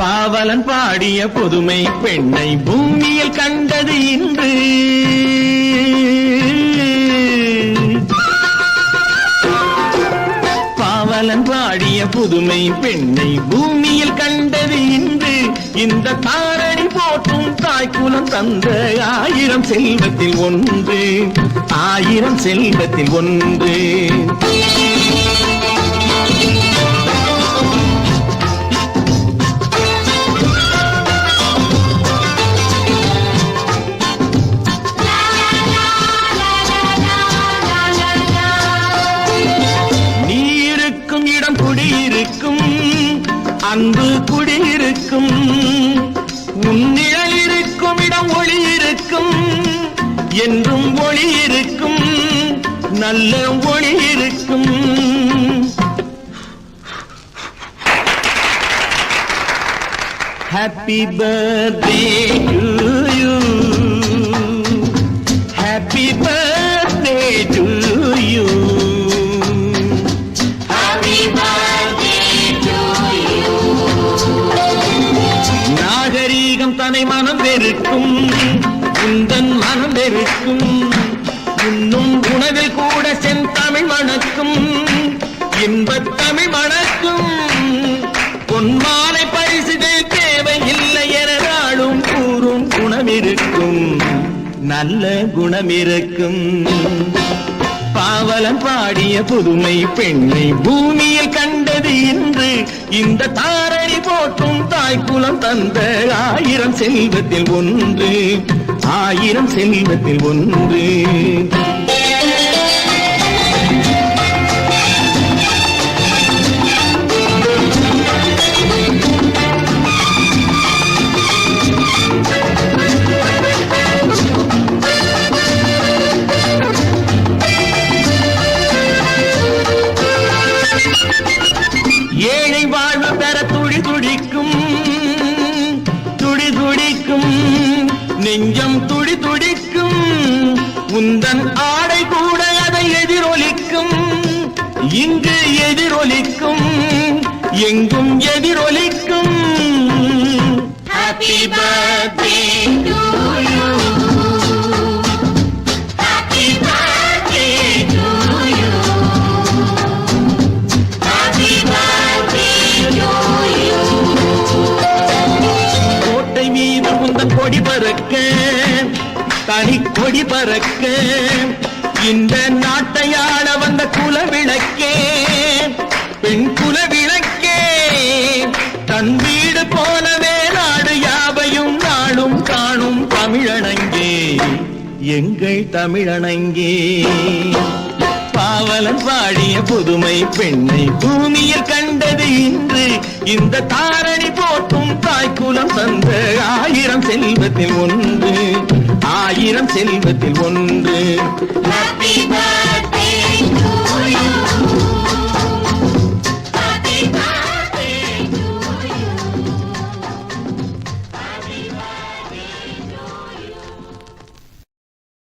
பாவலன் பாடிய புதுமை பெண்ணை பூமியில் கண்டது இன்று. பாவலன் பாடிய புதுமை பெண்ணை பூமியில் கண்டது இன்று. இந்த தாரணி போற்றும் தாய்க்குலம் தந்த ஆயிரம் செல்வத்தில் ஒன்று. ஆயிரம் செல்வத்தில் ஒன்று. அன்பு குடியிருக்கும். உன்னிழல் இருக்கும் இடம் ஒளி இருக்கும். என்றும் ஒளி இருக்கும் நல்ல ஒளி இருக்கும். ஹாப்பி பர்த்டே யூ யானை மனம் வெறுக்கும் குந்தன் மனம் வெறுக்கும் இன்னும் உணவில் கூட செந்தமிழ் மணக்கும் இன்பத் தமிழ் மணக்கும் பொன்மாலை பரிசுகள் தேவையில்லை என நாளும் கூறும் குணமிருக்கும். நல்ல குணமிருக்கும். பாவலன் பாடிய புதுமை பெண்ணை பூமியில் கண்டது இன்று. இந்த தா தாய்க்குலம் தந்த ஆயிரம் செல்வத்தில் ஒன்று ஆயிரம் செல்வத்தில் ஒன்று. நெஞ்சம் துடி துடிக்கும். உந்தன் ஆடை கூட அதை எதிரொலிக்கும். இங்கு எதிரொலிக்கும் எங்கும் எதிரொலிக்கும். Happy birthday to you. தனி கொடி பறக்க இந்த நாட்டையாட வந்த குல விளக்கே பெண் குல விளக்கே தன் வீடு போலவே நாடு யாவையும் நாளும் காணும் தமிழனங்கே எங்கள் தமிழனங்கே பாவலன் பாடிய புதுமை பெண்ணை பூமியில் கண்டது இன்று. இந்த தாரணி போட்டும் தாய்க்குலம் தந்த ஆயிரம் செல்வத்தில் ஒன்று. ஆயிரம் செல்வத்தில் ஒன்று.